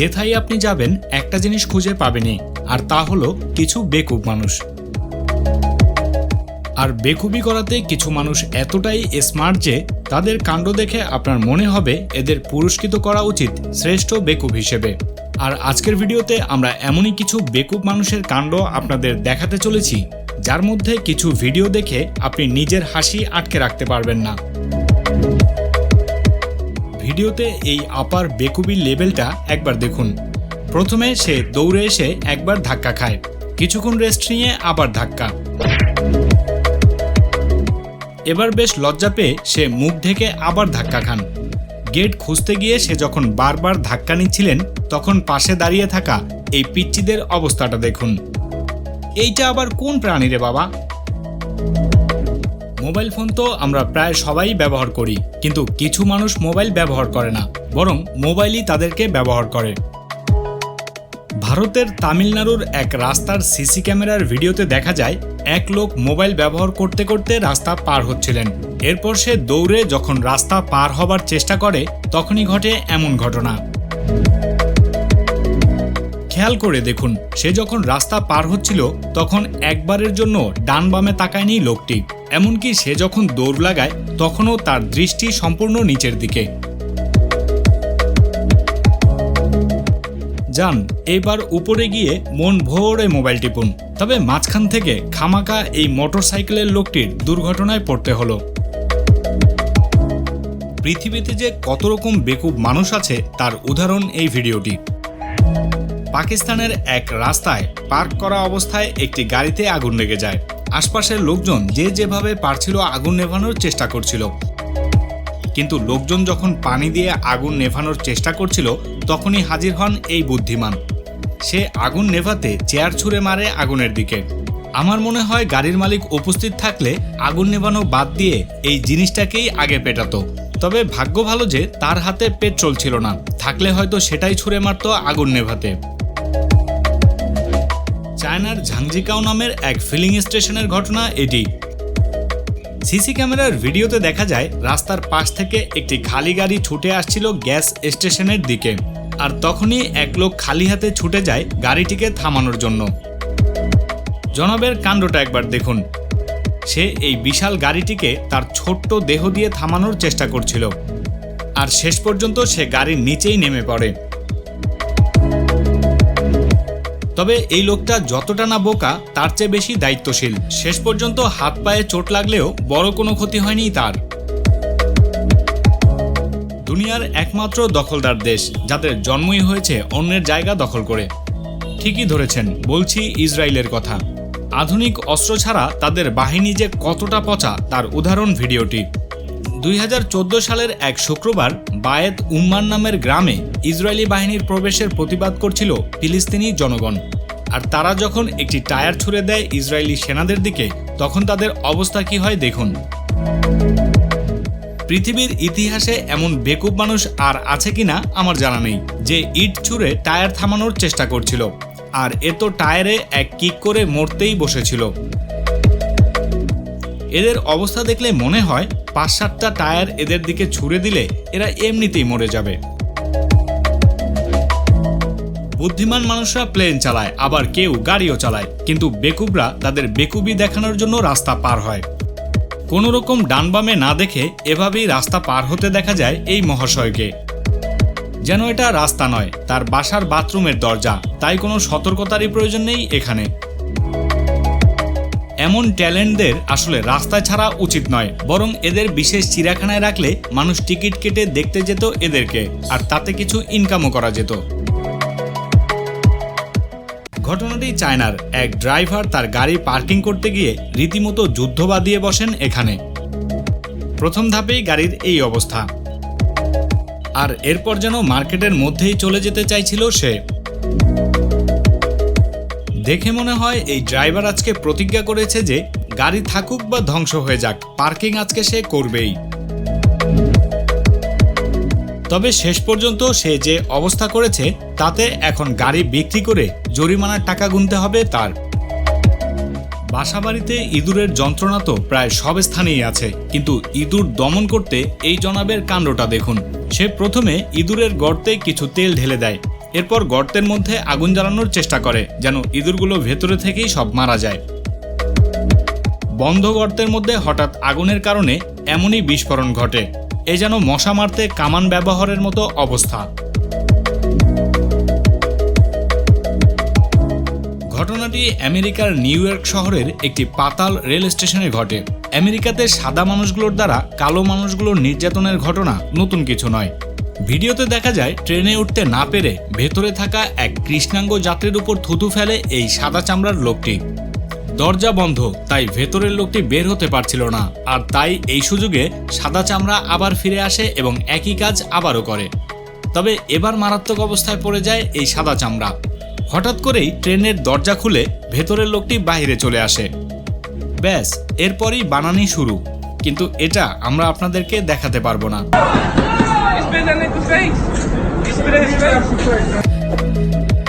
যেথায় আপনি যাবেন, একটা জিনিস খুঁজে পাবেনই, আর তা হলো কিছু বেকুব মানুষ। আর বেকুবি করাতে কিছু মানুষ এতটাই স্মার্ট যে, তাদের কাণ্ড দেখে আপনার মনে হবে এদের পুরস্কৃত করা উচিত শ্রেষ্ঠ বেকুব হিসেবে। আর আজকের ভিডিওতে আমরা এমনই কিছু বেকুব মানুষের কাণ্ড আপনাদের দেখাতে চলেছি, যার মধ্যে কিছু ভিডিও দেখে আপনি নিজের হাসি আটকে রাখতে পারবেন না। ভিডিওতে এই আপার বেকুবি লেভেলটা একবার দেখুন। প্রথমে সে দৌড়ে এসে একবার ধাক্কা খায়। কিছুক্ষণ রেস্ট নিয়ে আবার ধাক্কা। এবার বেশ লজ্জা পেয়ে সে মুখ ঢেকে আবার ধাক্কা খান। গেট খুঁজতে গিয়ে সে যখন বারবার ধাক্কা নিচ্ছিলেন, তখন পাশে দাঁড়িয়ে থাকা এই পিচ্চিদের অবস্থাটা দেখুন। এইটা আবার কোন প্রাণী রে বাবা? মোবাইল ফোন তো আমরা প্রায় সবাই ব্যবহার করি, কিন্তু কিছু মানুষ মোবাইল ব্যবহার করে না, বরং মোবাইলই তাদেরকে ব্যবহার করে। ভারতের তামিলনাড়ুর এক রাস্তার সিসি ক্যামেরার ভিডিওতে দেখা যায়, এক লোক মোবাইল ব্যবহার করতে করতে রাস্তা পার হচ্ছিলেন। এরপর সে দৌড়ে যখন রাস্তা পার হবার চেষ্টা করে, তখনই ঘটে এমন ঘটনা। খেয়াল করে দেখুন, সে যখন রাস্তা পার হচ্ছিল, তখন একবারের জন্য ডান বামে তাকায়নি লোকটি। এমনকি সে যখন দৌড় লাগায়, তখনও তার দৃষ্টি সম্পূর্ণ নিচের দিকে। যান, এবার উপরে গিয়ে মন ভোরে মোবাইল টিপুন। তবে মাঝখান থেকে খামাকা এই মোটরসাইকেলের লোকটির দুর্ঘটনায় পড়তে হলো। পৃথিবীতে যে কত রকম বেকুব মানুষ আছে, তার উদাহরণ এই ভিডিওটি। পাকিস্তানের এক রাস্তায় পার্ক করা অবস্থায় একটি গাড়িতে আগুন লেগে যায়। আশপাশের লোকজন যে যেভাবে পারছিল আগুন নেভানোর চেষ্টা করছিল। কিন্তু লোকজন যখন পানি দিয়ে আগুন নেভানোর চেষ্টা করছিল, তখনই হাজির হন এই বুদ্ধিমান। সে আগুন নেভাতে চেয়ার ছুঁড়ে মারে আগুনের দিকে। আমার মনে হয় গাড়ির মালিক উপস্থিত থাকলে আগুন নেভানো বাদ দিয়ে এই জিনিসটাকেই আগে পেটাতো। তবে ভাগ্য ভালো যে তার হাতে পেট্রোল ছিল না। থাকলে হয়তো সেটাই ছুঁড়ে মারতো আগুন নেভাতে। চায়নার ঝাংজিকাও নামের এক ফিলিং স্টেশনের ঘটনা এটি। সিসি ক্যামেরার ভিডিওতে দেখা যায়, রাস্তার পাশ থেকে একটি খালি গাড়ি ছুটে আসছিল গ্যাস স্টেশনের দিকে, আর তখনই এক লোক খালি হাতে ছুটে যায় গাড়িটিকে থামানোর জন্য। জনাবের কাণ্ডটা একবার দেখুন। সে এই বিশাল গাড়িটিকে তার ছোট্ট দেহ দিয়ে থামানোর চেষ্টা করছিল, আর শেষ পর্যন্ত সে গাড়ির নিচেই নেমে পড়ে। তবে এই লোকটা যতটা না বোকা, তার চেয়ে বেশি দায়িত্বশীল। শেষ পর্যন্ত হাত পায়ে চোট লাগলেও বড় কোনো ক্ষতি হয়নি তার। দুনিয়ার একমাত্র দখলদার দেশ যাদের জন্মই হয়েছে অন্যের জায়গা দখল করে। ঠিকই ধরেছেন, বলছি ইসরায়েলের কথা। আধুনিক অস্ত্র ছাড়া তাদের বাহিনী যে কতটা পচা, তার উদাহরণ ভিডিওটি। দুই হাজার চোদ্দ সালের এক শুক্রবার বায়েত উম্মান নামের গ্রামে ইসরায়েলি বাহিনীর প্রবেশের প্রতিবাদ করছিল ফিলিস্তিনি জনগণ। আর তারা যখন একটি টায়ার ছুড়ে দেয় ইসরায়েলি সেনাদের দিকে, তখন তাদের অবস্থা কি হয় দেখুন। পৃথিবীর ইতিহাসে এমন বেকুব মানুষ আর আছে কিনা আমার জানা নেই, যে ইট ছুঁড়ে টায়ার থামানোর চেষ্টা করছিল। আর এ তো টায়ারে এক কিক করে মরতেই বসেছিল। এদের অবস্থা দেখলে মনে হয় পাঁচ সাতটা টায়ার এদের দিকে ছুড়ে দিলে এরা এমনিতেই মরে যাবে। বুদ্ধিমান মানুষরা প্লেন চালায়, আবার কেউ গাড়িও চালায়। কিন্তু বেকুবরা তাদের বেকুবি দেখানোর জন্য রাস্তা পার হয়। কোনো রকম ডান বামে না দেখে এভাবেই রাস্তা পার হতে দেখা যায় এই মহাশয়কে। যেন এটা রাস্তা নয়, তার বাসার বাথরুমের দরজা। তাই কোনো সতর্কতারই প্রয়োজন নেই এখানে। এমন ট্যালেন্টদের আসলে রাস্তা ছাড়া উচিত নয়, বরং এদের বিশেষ চিড়াখানায় রাখলে মানুষ টিকিট কেটে দেখতে যেত এদেরকে, আর তাতে কিছু ইনকামও করা যেত। ঘটনাটি চায়নার এক ড্রাইভার তার গাড়ি পার্কিং করতে গিয়ে রীতিমতো যুদ্ধ বাঁধিয়ে বসেন এখানে। প্রথম ধাপেই গাড়ির এই অবস্থা। আর এরপর যেন মার্কেটের মধ্যেই চলে যেতে চাইছিল সে। দেখে মনে হয় এই ড্রাইভার আজকে প্রতিজ্ঞা করেছে যে গাড়ি থাকুক বা ধ্বংস হয়ে যাক, পার্কিং আজকে সে করবেই। তবে শেষ পর্যন্ত সে যে অবস্থা করেছে, তাতে এখন গাড়ি বিক্রি করে জরিমানার টাকা গুনতে হবে তার। বাসাবাড়িতে ইঁদুরের যন্ত্রণা তো প্রায় সব স্থানেই আছে, কিন্তু ইঁদুর দমন করতে এই জনাবের কাণ্ডটা দেখুন। সে প্রথমে ইঁদুরের গর্তে কিছু তেল ঢেলে দেয় এরপর গর্তের মধ্যে আগুন জ্বালানোর চেষ্টা করে, যেন ইঁদুরগুলো ভেতরে থেকেই সব মারা যায়। বন্ধ গর্তের মধ্যে হঠাৎ আগুনের কারণে এমনই বিস্ফোরণ ঘটে। এ যেন মশা মারতে কামান ব্যবহারের মতো অবস্থা। ঘটনাটি আমেরিকার নিউ ইয়র্ক শহরের একটি পাতাল রেল স্টেশনে ঘটে। আমেরিকাতে সাদা মানুষগুলোর দ্বারা কালো মানুষগুলোর নির্যাতনের ঘটনা নতুন কিছু নয়। ভিডিওতে দেখা যায়, ট্রেনে উঠতে না পেরে ভেতরে থাকা এক কৃষ্ণাঙ্গ যাত্রীর উপর থুতু ফেলে এই সাদা চামড়ার লোকটি। দরজা বন্ধ, তাই ভেতরের লোকটি বের হতে পারছিল না। আর তাই এই সুযোগে সাদা চামড়া আবার ফিরে আসে এবং একই কাজ আবারও করে। তবে এবার মারাত্মক অবস্থায় পড়ে যায় এই সাদা চামড়া। হঠাৎ করেই ট্রেনের দরজা খুলে ভেতরের লোকটি বাইরে চলে আসে। ব্যাস, এরপরই বানানি শুরু। কিন্তু এটা আমরা আপনাদেরকে দেখাতে পারব না। spit in the face. He spit in his face.